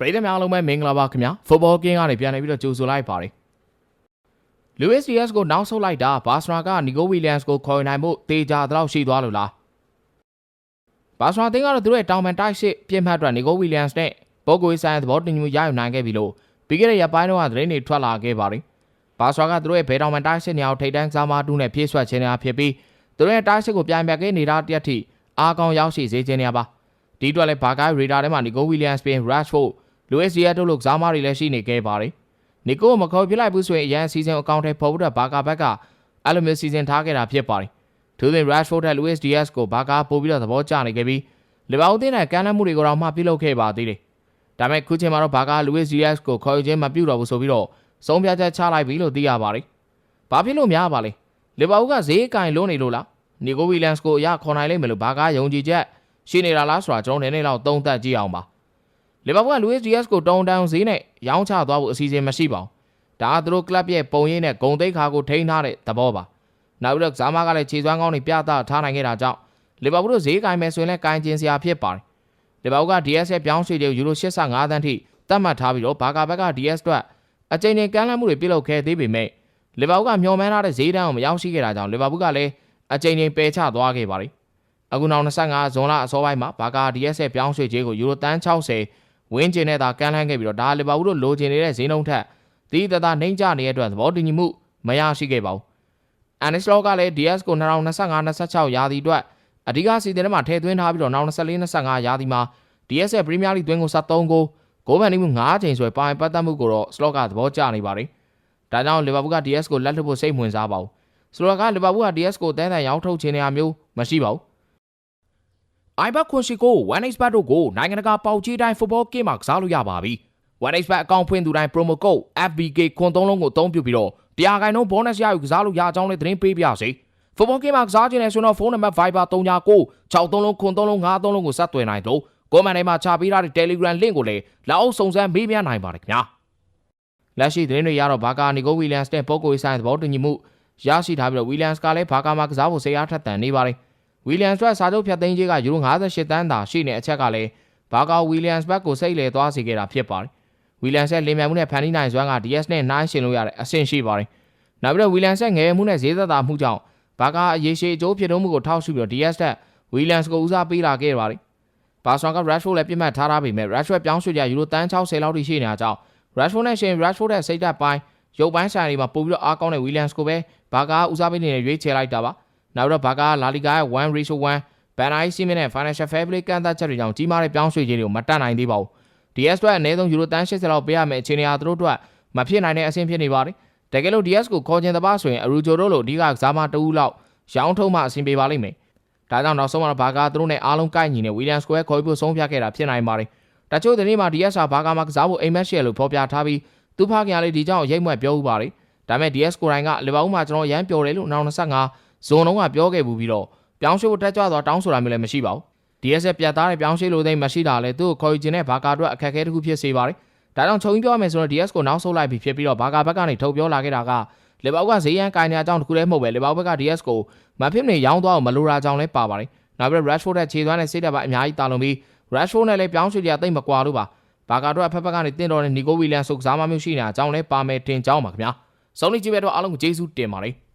ပရိသတ်များအားလုံးပဲမင်္ဂလာပါခင်ဗျာ Football King ကနေပြန်လည်ပြီးတော့ကြိုဆိုလိုက်ပါတယ် Luis Diaz ကိုနောက်ဆုတ်လိုက်တာဘာစနာကနီကိုဝီလျံစ်ကိုခေါ်ယူနိုင်မှုတေချာတော့ရှိသွားလို့လားဘာစနာတင်းကတော့သူတို့ရဲ့တောင်ပန်တိုက်စစ်ပြစ်မှတ်အတွက်နီကိုဝီလျံစ်နဲ့ပိုဂိုဆိုင်သဘောတင်မှုရယူနိုင်ခဲ့ပြီလို့ပြီးခဲ့တဲ့ရက်ပိုင်းတော့သတင်းတွေထွက်လာခဲ့ပါတယ်ဘာစနာကသူတို့ရဲ့ဘဲတောင်ပန်တိုက်စစ်နေအောင်ထိတ်တန်းစားမတူးနဲ့ပြေးဆွတ်ခြင်းများဖြစ်ပြီးသူတို့ရဲ့တိုက်စစ်ကိုပြန်ပြတ်ခဲ့နေတာတရက်ထိအားကောင်းရောက်ရှိစေခြင်းများပါဒီအတွက်လည်းဘာဂိုင်ရေဒါထဲမှာနီကိုဝီလျံစ်ပြင် Rashford လူအက်စီယာတို့လို့ကစားမတွေလည်းရှိနေခဲ့ပါတယ်။နီကိုကိုမခေါ်ပြလိုက်ဘူးဆိုရင်အရန်စီဇန်အကောင့်ထဲပေါ်ဖို့အတွက်ဘာကာဘက်ကအဲ့လိုမျိုးစီဇန်ထားခဲ့တာဖြစ်ပါတယ်။သူသည် Rashford နဲ့ Luis Diaz ကိုဘာကာပို့ပြီးတော့သဘောကျနေခဲ့ပြီးလီဗာပူးတင်းနဲ့ကန်လန့်မှုတွေကိုတော့မှပြုလုပ်ခဲ့ပါသေးတယ်။ဒါပေမဲ့ခုချိန်မှာတော့ဘာကာ Luis Diaz ကိုခေါ်ယူခြင်းမပြုတော့ဘူးဆိုပြီးတော့ဆုံးဖြတ်ချက်ချလိုက်ပြီလို့သိရပါတယ်။ဘာဖြစ်လို့များပါလဲ။လီဗာပူးကဈေးကင်လုံးနေလို့လား။နီကိုဝီလန်စ်ကိုအရခေါ်နိုင်လိမ့်မယ်လို့ဘာကာယုံကြည်ချက်ရှိနေတာလားဆိုတာကျွန်တော်နည်းနည်းလောက်သုံးသပ်ကြည့်အောင်ပါ။ လီဗာပူးကလူးစ်ဒီယက်စ်ကိုတုံတန်းဈေးနဲ့ရောင်းချသွားဖို့အစီအစဉ်မရှိပါဘူး။ဒါကသူတို့ကလပ်ရဲ့ပုံရိပ်နဲ့ဂုံတိတ်ခါကိုထိန်းထားတဲ့သဘောပါ။နောက်ပြီးတော့ဇာမားကလည်းခြေစွမ်းကောင်းတွေပြသထားနိုင်ခဲ့တာကြောင့်လီဗာပူးတို့ဈေးကင်မယ်ဆိုရင်လည်းကင်ကျင်စရာဖြစ်ပါတယ်။လီဗာပူးက DS ရဲ့ပြောင်းရွှေ့တဲ့ယူရို85သန်းထိသတ်မှတ်ထားပြီးတော့ဘာကာဘက်က DS အတွက်အကြိမ်ကြိမ်ကမ်းလှမ်းမှုတွေပြုလုပ်ခဲ့သေးပေမဲ့လီဗာပူးကမျှော်မှန်းထားတဲ့ဈေးတန်းကိုမရောက်ရှိခဲ့တာကြောင့်လီဗာပူးကလည်းအကြိမ်ကြိမ်ပယ်ချသွားခဲ့ပါတယ်။အခုနောက်25ဇွန်လအစောပိုင်းမှာဘာကာ DS ရဲ့ပြောင်းရွှေ့ခြင်းကိုယူရိုတန်း60 ဝင်းကျင်နဲ့သာကမ်းလှမ်းခဲ့ပြီးတော့ဒါလီဗာပူးတို့လိုချင်နေတဲ့ဈေးနှုန်းထက်တီးတသားနှိမ့်ကျနေတဲ့အတွက်သဘောတူညီမှုမရရှိခဲ့ပါဘူး။အန်နစ်လောကလည်း DS ကို2025-26ရာသီအတွက်အဓိကစီစဉ်ထဲမှာထည့်သွင်းထားပြီးတော့နောက်24-25ရာသီမှာ DS ရဲ့ Premier League သွင်းကို73ကိုဂိုးမှန်နေမှု9ချိန်ဆွဲပိုင်ပတ်သက်မှုကိုတော့ Slot ကသဘောကျနေပါတယ်။ဒါကြောင့်လီဗာပူးက DS ကိုလက်လွတ်ဖို့စိတ်ဝင်စားပါဘူး။ဆိုတော့ကလီဗာပူးက DS ကိုတန်းတန်ရောင်းထုတ်ခြင်းနေရာမျိုးမရှိပါဘူး။ iBet ခွန်ရှိကို 1xbet တို့ကိုနိုင်ငံတကာပေါက်ကြီးတိုင်း football game မှာကစားလို့ရပါပြီ။ 1xbet အကောင့်ဖွင့်သူတိုင်း promo code FBK ခွန်သုံးလုံးကိုအသုံးပြုပြီးတော့တရားခိုင်နှုန်း bonus ရယူကစားလို့ရအောင်လည်းသတင်းပေးပြစေ။ football game မှာကစားခြင်းနဲ့ဆိုတော့ဖုန်းနံပါတ် Viber 39 63လုံးခွန်သုံးလုံး53လုံးကိုဆက်သွယ်နိုင်တော့ကိုမန်ထဲမှာချပေးထားတဲ့ Telegram link ကိုလည်းလောက်အောင်စုံစမ်းမေးမြန်းနိုင်ပါတယ်ခင်ဗျာ။လက်ရှိသတင်းတွေရတော့ဘာကာနီကိုဝီလျံစ်နဲ့ပို့ကိုဆိုင်သဘောတူညီမှုရရှိထားပြီးတော့ဝီလျံစ်ကလည်းဘာကာမှာကစားဖို့ဆေးအားထက်သန်နေပါတယ်။ ဝီလျံစ်အတွက်စာချုပ်ဖြတ်သိမ်းခြင်းကယူရို58တန်းသာရှိနေအချက်ကလည်းဘာကာဝီလျံစ်ဘက်ကိုစိတ်လေသွားစေခဲ့တာဖြစ်ပါတယ်။ဝီလျံစ်ရဲ့လင်မြန်မှုနဲ့ဖန်တီးနိုင်စွမ်းက DS နဲ့နှိုင်းယှဉ်လို့ရတဲ့အဆင့်ရှိပါတယ်။နောက်ပြီးတော့ဝီလျံစ်ရဲ့ငယ်မှုနဲ့ဈေးသက်သာမှုကြောင့်ဘာကာအရေးရှိအကျိုးဖြစ်ထုံးမှုကိုထောက်ရှုပြီးတော့ DS တက်ဝီလျံစ်ကိုဦးစားပေးလာခဲ့ပါတယ်။ဘာဆွန်က Rashford လည်းပြစ်မှတ်ထားထားပေမဲ့ Rashford ပြောင်းရွှေ့ကြယူရိုတန်း60လောက်ထိရှိနေတာကြောင့် Rashford နဲ့ရှင် Rashford ရဲ့စိတ်ဓာတ်ပိုင်းရုပ်ပိုင်းဆိုင်တွေမှာပို့ပြီးတော့အားကောင်းတဲ့ Williams ကိုပဲဘာကာဦးစားပေးနေရွေးချယ်လိုက်တာပါ။ နောက်တော့ဘာကာလာလီဂါရဲ့1 ratio 1ဘန်အိုင်စီမင်းနဲ့ financial fair play ကန့်သတ်ချက်တွေကြောင့်ကြီးမားတဲ့ပြောင်းရွှေ့ခြင်းတွေကိုမတတ်နိုင်သေးပါဘူး။ DS အတွက်အနည်းဆုံးယူရိုတန်း80လောက်ပေးရမယ့်အခြေအနေဟာသူတို့အတွက်မဖြစ်နိုင်တဲ့အဆင့်ဖြစ်နေပါတယ်။တကယ်လို့ DS ကိုခေါ်ချင်တဲ့ပါဆိုရင်အရူဂျိုတို့လိုအဓိကကစားမတအူးလောက်ရောင်းထုံးမှအဆင်ပြေပါလိမ့်မယ်။ဒါကြောင့်နောက်ဆုံးမှာဘာကာသူတို့နဲ့အားလုံးကိုက်ညီနေ Williams ကိုခေါ်ပြီးဆုံးဖြတ်ခဲ့တာဖြစ်နိုင်ပါတယ်။တချို့ဒီနေ့မှာ DS ဟာဘာကာမှာကစားဖို့အိမ်မက်ရှယ်လို့ဖော်ပြထားပြီးသူဖခင်လေးဒီကြောင့်ရိတ်မွက်ပြောဥပါတယ်။ဒါပေမဲ့ DS ကိုရိုင်းကလီဗာပူးမှာကျွန်တော်ရမ်းပျော်တယ်လို့2025 ဇွန်လုံးကပြောခဲ့ဘူးပြီးတော့ပြောင်းရွှေ့ဖို့တက်ကြွသွားတောင်းဆိုတာမျိုးလည်းမရှိပါဘူး။ DS ရဲ့ပြတ်သားတဲ့ပြောင်းရွှေ့လို့သိမ်းမရှိတာလဲသူ့ကိုခေါ်ယူခြင်းနဲ့ဘာကာအတွက်အခက်အခဲတစ်ခုဖြစ်စေပါတယ်။ဒါကြောင့်ခြုံပြီးပြောရမယ်ဆိုတော့ DS ကိုနောက်ဆုတ်လိုက်ပြီးဖြစ်ပြီးတော့ဘာကာဘက်ကနေထုတ်ပြောလာခဲ့တာကလီဗာပူးကဈေးရန်ကိုင်းနေတဲ့အကြောင်းတစ်ခုလည်းမဟုတ်ပဲလီဗာပူးဘက်က DS ကိုမဖြစ်နေရောင်းသွားအောင်မလိုတာကြောင့်လည်းပါပါတယ်။နောက်ပြီး Rashford ရဲ့ခြေသွမ်းနဲ့စိတ်ဓာတ်ပိုင်းအများကြီးတာလွန်ပြီး Rashford နဲ့လည်းပြောင်းရွှေ့ကြသိမ့်မကွာလို့ပါ။ဘာကာတို့အဖက်ဖက်ကနေတင့်တော်တဲ့နီကိုဝီလျံဆုကစားမမျိုးရှိနေတာအကြောင်းလည်းပါမယ်တင်ကြောင်းပါခင်ဗျာ။စုံလင်ကြည့်ပဲတော့အားလုံးကိုကျေးဇူးတင်ပါတယ်။